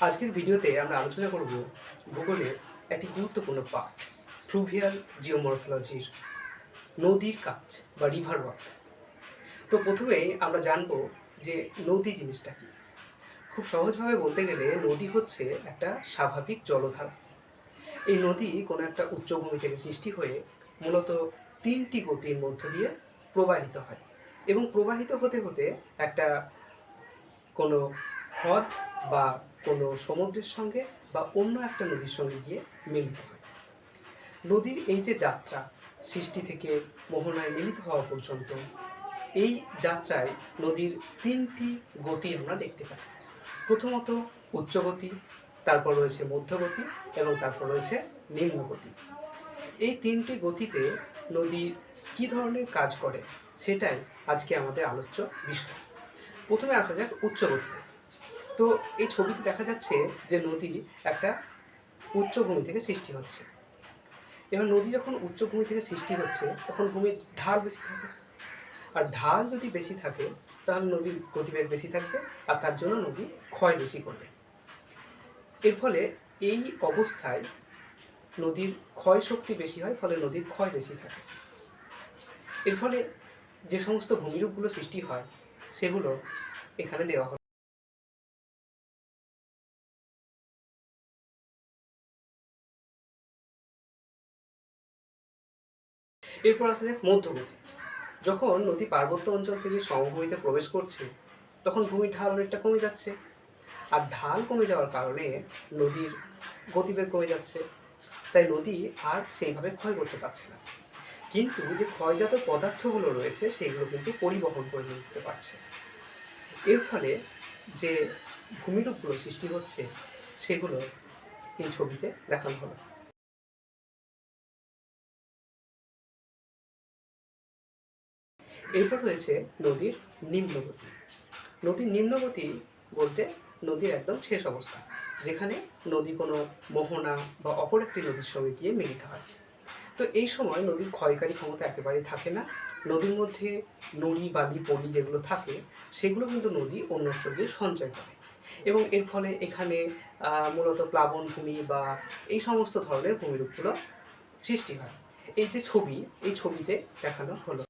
আজকের ভিডিওতে আমরা আলোচনা করব ভূগোলের একটি গুরুত্বপূর্ণ পাঠ ফ্লুভিয়াল জিওমরফোলজির নদীর কাজ বা রিভার ওয়াক তো প্রথমেই আমরা জানব যে নদী জিনিসটা কি। খুব সহজভাবে বলতে গেলে নদী হচ্ছে একটা স্বাভাবিক জলধারা। এই নদী কোনো একটা উচ্চভূমি থেকে সৃষ্টি হয়ে মূলত তিনটি গতির মধ্য দিয়ে প্রবাহিত হয় এবং প্রবাহিত হতে হতে একটা কোনো হ্রদ বা কোনো সমুদ্রের সঙ্গে বা অন্য একটা নদীর সঙ্গে গিয়ে মিলিত হয়। নদীর এই যে যাত্রা, সৃষ্টি থেকে মোহনায় মিলিত হওয়া পর্যন্ত, এই যাত্রায় নদীর তিনটি গতি আমরা দেখতে পাই। প্রথমত উচ্চগতি তারপর রয়েছে মধ্যগতি এবং তারপর রয়েছে নিম্নগতি এই তিনটি গতিতে নদী কী ধরনের কাজ করে, সেটাই আজকে আমাদের আলোচ্য বিষয়। প্রথমে আসা যাক উচ্চগতিতে তো এই ছবিতে দেখা যাচ্ছে যে নদী একটা উচ্চভূমি থেকে সৃষ্টি হচ্ছে। এবার নদী যখন উচ্চভূমি থেকে সৃষ্টি হচ্ছে, তখন ভূমির ঢাল বেশি থাকে। আর ঢাল যদি বেশি থাকে তাহলে নদীর গতিবেগ বেশি থাকবে আর তার জন্য নদী ক্ষয় বেশি করবে। এর ফলে এই অবস্থায় নদীর ক্ষয় শক্তি বেশি হয়, ফলে নদীর ক্ষয় বেশি থাকে। এর ফলে যে সমস্ত ভূমিরূপগুলো সৃষ্টি হয়, সেগুলো এখানে দেওয়া হলো। এরপর আসা যাক মধ্যগতি যখন নদী পার্বত্য অঞ্চল থেকে সমভূমিতে প্রবেশ করছে, তখন ভূমির ঢাল অনেকটা কমে যাচ্ছে। আর ঢাল কমে যাওয়ার কারণে নদীর গতিবেগ কমে যাচ্ছে। তাই নদী আর সেইভাবে ক্ষয় করতে পারছে না। কিন্তু যে ক্ষয়জাত পদার্থগুলো রয়েছে, সেগুলো কিন্তু পরিবহন করে নিয়ে যেতে পারছে। এর ফলে যে ভূমিরূপগুলো সৃষ্টি হচ্ছে, সেগুলো এই ছবিতে দেখানো হলো। এরপর রয়েছে নদীর নিম্নগতি। নদীর নিম্নগতি বলতে নদীর একদম শেষ অবস্থা, যেখানে নদী কোনো মোহনা বা অপর একটি নদীর সঙ্গে গিয়ে মিলিত হয়। তো এই সময় নদীর ক্ষয়কারী ক্ষমতা একেবারেই থাকে না। নদীর মধ্যে নুড়ি, বালি, পলি যেগুলো থাকে, সেগুলো কিন্তু নদী অন্যত্র গিয়ে সঞ্চয় করে। এবং এর ফলে এখানে মূলত প্লাবন ভূমি বা এই সমস্ত ধরনের ভূমিরূপগুলো সৃষ্টি হয়। এই যে ছবি, এই ছবিতে দেখানো হলো।